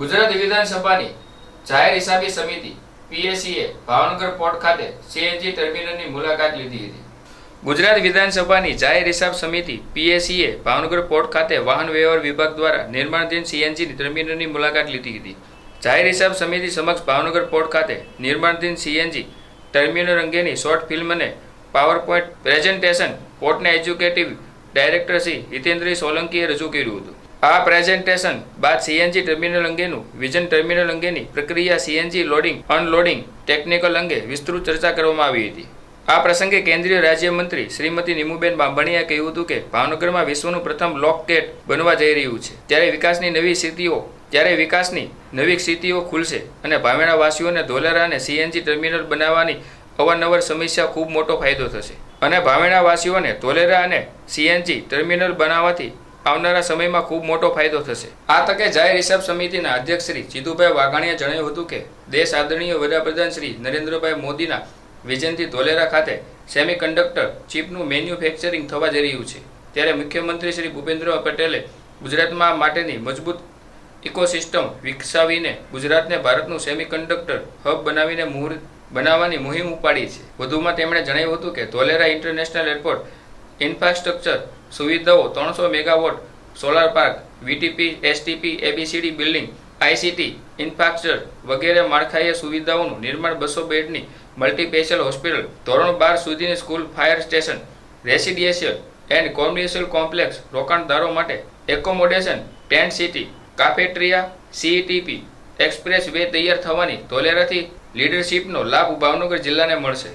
ગુજરાત વિધાનસભાની જાહેર હિસાબી સમિતિ પીએસસીએ ભાવનગર પોર્ટ ખાતે સીએનજી ટર્મિનલની મુલાકાત લીધી હતી. ગુજરાત વિધાનસભાની જાહેર હિસાબ સમિતિ પીએસસીએ ભાવનગર પોર્ટ ખાતે વાહન વ્યવહાર વિભાગ દ્વારા નિર્માણાધીન સીએનજી ટર્મિનલની મુલાકાત લીધી હતી. જાહેર હિસાબ સમિતિ સમક્ષ ભાવનગર પોર્ટ ખાતે નિર્માણાધીન સીએનજી ટર્મિનલ અંગેની શોર્ટ ફિલ્મ અને પાવરપોઈન્ટ પ્રેઝન્ટેશન, પોર્ટના એજ્યુકેટિવ ડાયરેક્ટર શ્રી હિતેન્દ્રી સોલંકીએ રજૂ કર્યું હતું. આ પ્રેઝન્ટેશન બાદ સીએનજી ટર્મિનલ અંગેનું વિઝન ટર્મિનલ અંગેની પ્રક્રિયા સીએનજી લોડિંગ અનલોડિંગ ટેકનિકલ અંગે વિસ્તૃત ચર્ચા કરવામાં આવી હતી. આ પ્રસંગે કેન્દ્રીય રાજ્યમંત્રી શ્રીમતી નિમુબેન બાંભણીયાએ કહ્યું હતું કે ભાવનગરમાં વિશ્વનું પ્રથમ લોક કેટ બનવા જઈ રહ્યું છે. ત્યારે વિકાસની નવી સ્થિતિઓ ત્યારે વિકાસની નવી સ્થિતિઓ ખુલશે અને ભાવેણાવાસીઓને ધોલેરા અને સીએનજી ટર્મિનલ બનાવવાની અવારનવાર સમસ્યા ખૂબ મોટો ફાયદો થશે. અને ભાવેણાવાસીઓને ધોલેરા અને સીએનજી ટર્મિનલ બનાવવાથી આવનારા સમયમાં ખૂબ મોટો ફાયદો થશે. આ તકે જાહેર હિસાબ સમિતિના અધ્યક્ષ શ્રી જીતુભાઈ વાઘાણીએ જણાવ્યું હતું કે, દેશ આદરણીય વડાપ્રધાન શ્રી નરેન્દ્રભાઈ મોદીના વિજયંતી ધોલેરા ખાતે સેમિકન્ડક્ટર ચીપનું મેન્યુફેક્ચરિંગ થવા જઈ રહ્યું છે. ત્યારે મુખ્યમંત્રી શ્રી ભૂપેન્દ્ર પટેલે ગુજરાતમાં માટેની મજબૂત ઇકોસિસ્ટમ વિકસાવીને ગુજરાતને ભારતનું સેમિકન્ડક્ટર હબ બનાવીને મુહૂર્ત બનાવવાની મુહિમ ઉપાડી છે. વધુમાં તેમણે જણાવ્યું હતું કે, ધોલેરા ઇન્ટરનેશનલ એરપોર્ટ ઇન્ફ્રાસ્ટ્રક્ચર સુવિધાઓ ત્રણસો megawatt solar park, VTP, STP, A B C D building, ICT, infrastructure વગેરે માળખાકીય સુવિધાઓનું નિર્માણ બસો બેડની મલ્ટીસ્પેશિયલ હોસ્પિટલ, ધોરણ બાર સુધીની school, fire station, residential and commercial complex રોકાણદારો માટે accommodation, tent city, cafeteria, CETP, expressway તૈયાર થવાની ધોલેરાથી લીડરશીપનો લાભ ભાવનગર જિલ્લાને મળશે.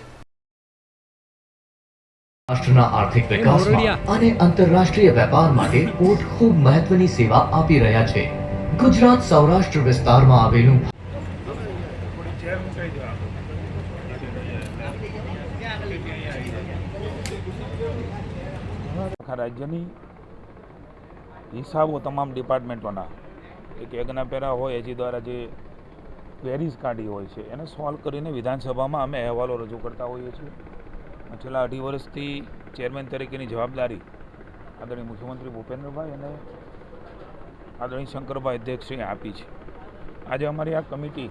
રાષ્ટ્રના આર્થિક વિકાસમાં અને આંતરરાષ્ટ્રીય વેપાર માટે પોર્ટ ખૂબ મહત્વની સેવા આપી રહ્યા છે. ગુજરાત સૌરાષ્ટ્ર વિસ્તારમાં આવેલું આખા રાજ્યની હિસાબો તમામ ડિપાર્ટમેન્ટોના. એક યજ્ઞ પેરા હોય એજી દ્વારા જે ક્વેરીઝ કાઢી હોય છે એને સોલ્વ કરીને વિધાનસભામાં અમે અહેવાલો રજૂ કરતા હોઈએ છીએ. છેલ્લા અઢી વર્ષથી ચેરમેન તરીકેની જવાબદારી આદરણીય મુખ્યમંત્રી ભૂપેન્દ્રભાઈ અને આદરણીય શંકરભાઈ અધ્યક્ષશ્રીએ આપી છે. આજે અમારી આ કમિટી,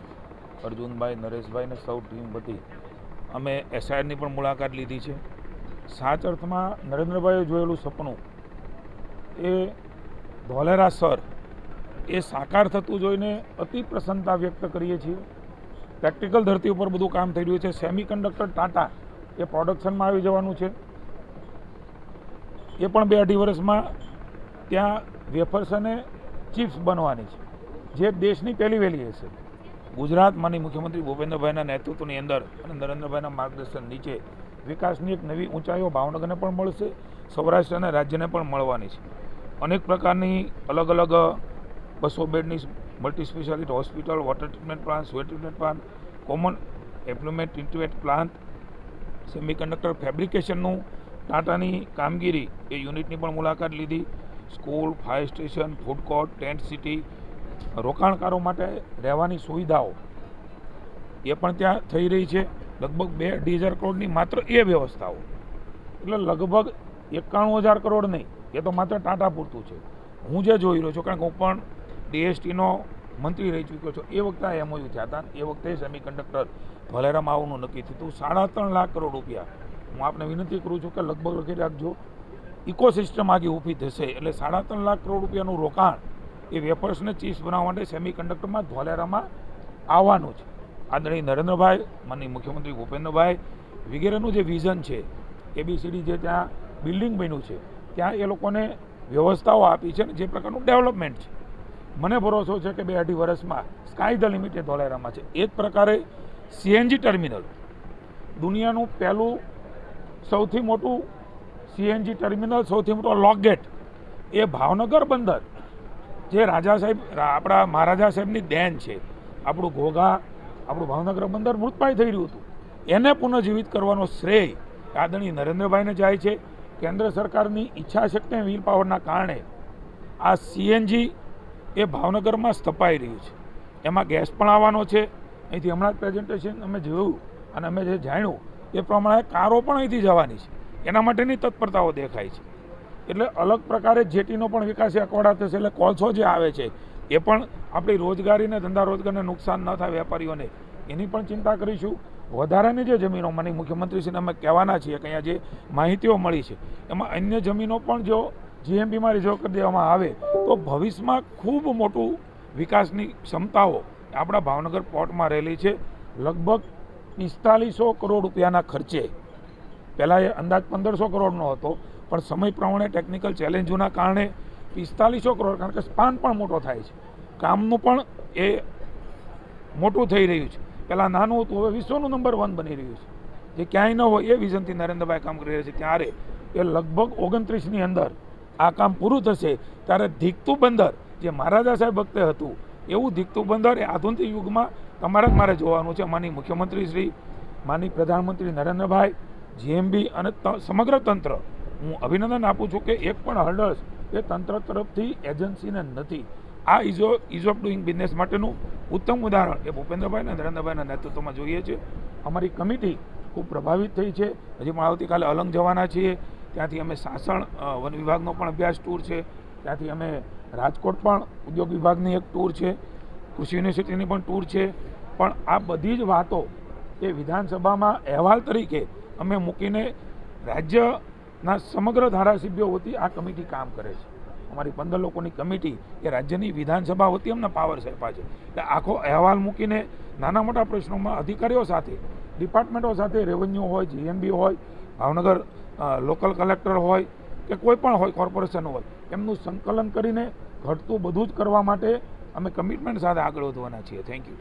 અર્જુનભાઈ, નરેશભાઈ ને સૌ ટીમ બધી અમે એસઆઈઆરની પણ મુલાકાત લીધી છે. સાચ અર્થમાં નરેન્દ્રભાઈએ જોયેલું સપનું એ ધોલેરા સર એ સાકાર થતું જોઈને અતિ પ્રસન્નતા વ્યક્ત કરીએ છીએ. પ્રેક્ટિકલ ધરતી ઉપર બધું કામ થઈ રહ્યું છે. સેમી કન્ડક્ટર ટાટા એ પ્રોડક્શનમાં આવી જવાનું છે. એ પણ બે અઢી વર્ષમાં ત્યાં વેફર્સ અને ચિપ્સ બનવાની છે. જે દેશની પહેલી વહેલી હશે. ગુજરાત માની મુખ્યમંત્રી ભૂપેન્દ્રભાઈના નેતૃત્વની અંદર અને નરેન્દ્રભાઈના માર્ગદર્શન નીચે વિકાસની એક નવી ઊંચાઈઓ ભાવનગરને પણ મળશે, સૌરાષ્ટ્ર અને રાજ્યને પણ મળવાની છે. અનેક પ્રકારની અલગ અલગ બસો બેડની multi specialty hospital, water treatment plant sweat treatment plant, common employment treatment plant semiconductor ફેબ્રિકેશનનું ટાટાની કામગીરી. એ યુનિટની પણ મુલાકાત લીધી. School, fire station, food court, tent city, રોકાણકારો માટે રહેવાની સુવિધાઓ. એ પણ ત્યાં થઈ રહી છે. લગભગ બે અઢી હજાર કરોડની માત્ર એ વ્યવસ્થાઓ. એટલે લગભગ એકાણું હજાર કરોડ નહીં. એ તો માત્ર ટાટા પૂરતું છે. હું જે જોઈ રહ્યો છું, કારણ કે હું પણ ડીએસટીનો મંત્રી રહી ચૂક્યો છો. એ વખતે આ એમઓયુ થયા હતા. એ વખતે સેમિકન્ડક્ટર ભલેરામ આવવાનું નક્કી થયું સાડા ત્રણ લાખ કરોડ રૂપિયા. હું આપને વિનંતી કરું છું કે લગભગ લખી રાખજો. ઇકોસિસ્ટમ આગે ઊભી થશે. એટલે સાડા ત્રણ લાખ કરોડ રૂપિયાનું રોકાણ એ વેપર્સને ચીપ્સ બનાવવા માટે સેમિકન્ડક્ટરમાં ધોલેરામાં આવવાનું છે. આદરણીય નરેન્દ્રભાઈ માનની મુખ્યમંત્રી ભૂપેન્દ્રભાઈ વગેરેનું જે વિઝન છે એબીસીડી જે ત્યાં બિલ્ડિંગ બન્યું છે, ત્યાં એ લોકોને વ્યવસ્થાઓ આપી છે ને જે પ્રકારનું ડેવલપમેન્ટ છે. મને ભરોસો છે કે બે અઢી વર્ષમાં સ્કાય ધ લિમિટેડ ધોલેરામાં છે. એ જ પ્રકારે સીએનજી ટર્મિનલ. દુનિયાનું પહેલું સૌથી મોટું સીએનજી ટર્મિનલ, સૌથી મોટો લોકગેટ એ ભાવનગર બંદર, જે રાજા સાહેબ, આપણા મહારાજા સાહેબની દેન છે. આપણું ઘોઘા, આપણું ભાવનગર બંદર મૃતપાય થઈ રહ્યું હતું. એને પુનઃજીવિત કરવાનો શ્રેય આદરણીય નરેન્દ્રભાઈને જાય છે. કેન્દ્ર સરકારની ઈચ્છાશક્તિ અને વીલ પાવરના કારણે આ સીએનજી એ ભાવનગરમાં સ્થપાઈ રહ્યું છે. એમાં ગેસ પણ આવવાનો છે. અહીંથી હમણાં જ પ્રેઝન્ટેશન અમે જોયું અને અમે જે જાણ્યું, એ પ્રમાણે કારો પણ અહીંથી જવાની છે. એના માટેની તત્પરતાઓ દેખાય છે. એટલે અલગ પ્રકારે જેટીનો પણ વિકાસ અકવાડા થશે, એટલે કોલસો જે આવે છે, એ પણ આપણી રોજગારીને, ધંધા રોજગારને નુકસાન ન થાય વેપારીઓને, એની પણ ચિંતા કરીશું. વધારાની જે જમીનો મને મુખ્યમંત્રીશ્રીને અમે કહેવાના છીએ કે અહીંયા જે માહિતીઓ મળી છે, એમાં અન્ય જમીનો પણ જો જીએમપીમાં રિઝર્વ કરી દેવામાં આવે તો ભવિષ્યમાં ખૂબ મોટું વિકાસની ક્ષમતાઓ આપણા ભાવનગર પોર્ટમાં રહેલી છે. લગભગ પિસ્તાલીસો કરોડ રૂપિયાના ખર્ચે. પહેલાં એ અંદાજ પંદરસો કરોડનો હતો, પણ સમય પ્રમાણે ટેકનિકલ ચેલેન્જોના કારણે પિસ્તાલીસો કરોડ, કારણ કે સ્પાન પણ મોટો થાય છે. કામનું પણ એ મોટું થઈ રહ્યું છે. પહેલાં નાનું હતું, હવે વિશ્વનું નંબર વન બની રહ્યું છે. જે ક્યાંય ન હોય એ વિઝનથી નરેન્દ્રભાઈ કામ કરી રહ્યા છે. ત્યારે એ લગભગ ઓગણત્રીસની અંદર આ કામ પૂરું થશે, ત્યારે ધીકતું બંદર, જે મહારાજા સાહેબ વખતે હતું, એવું ધીકતું બંદર એ આધુનિક યુગમાં તમારે જ મારે જોવાનું છે. માની મુખ્યમંત્રી શ્રી માની પ્રધાનમંત્રી નરેન્દ્રભાઈ જીએમબી અને સમગ્ર તંત્ર, હું અભિનંદન આપું છું કે એક પણ હર્ડલ્સ એ તંત્ર તરફથી એજન્સીને નથી. આ ઇઝો ઇઝ ઓફ ડુઈંગ બિઝનેસ માટેનું ઉત્તમ ઉદાહરણ એ ભૂપેન્દ્રભાઈ અને નરેન્દ્રભાઈના નેતૃત્વમાં જોઈએ છે. અમારી કમિટી ખૂબ પ્રભાવિત થઈ છે. હજી પણ આવતીકાલે અલંગ જવાના છીએ. ત્યાંથી અમે સાસણ વન વિભાગનો પણ અભ્યાસ ટૂર છે. ત્યાંથી અમે રાજકોટ પણ ઉદ્યોગ વિભાગની એક ટૂર છે. કૃષિ યુનિવર્સિટીની પણ ટૂર છે. પણ આ બધી જ વાતો એ વિધાનસભામાં અહેવાલ તરીકે અમે મૂકીને રાજ્યના સમગ્ર ધારાસભ્યો વતી આ કમિટી કામ કરે છે. અમારી પંદર લોકોની કમિટી એ રાજ્યની વિધાનસભા વતી અમને પાવર આપ્યા છે. એટલે આખો અહેવાલ મૂકીને નાના મોટા પ્રશ્નોમાં અધિકારીઓ સાથે ડિપાર્ટમેન્ટો સાથે રેવન્યુ હોય જીએમબી હોય, ભાવનગર લોકલ કલેક્ટર હોય કે કોઈ પણ હોય કોર્પોરેશન હોય, એમનું સંકલન કરીને ઘટતું બધું જ કરવા માટે અમે કમિટમેન્ટ સાથે આગળ વધવાના છીએ. Thank you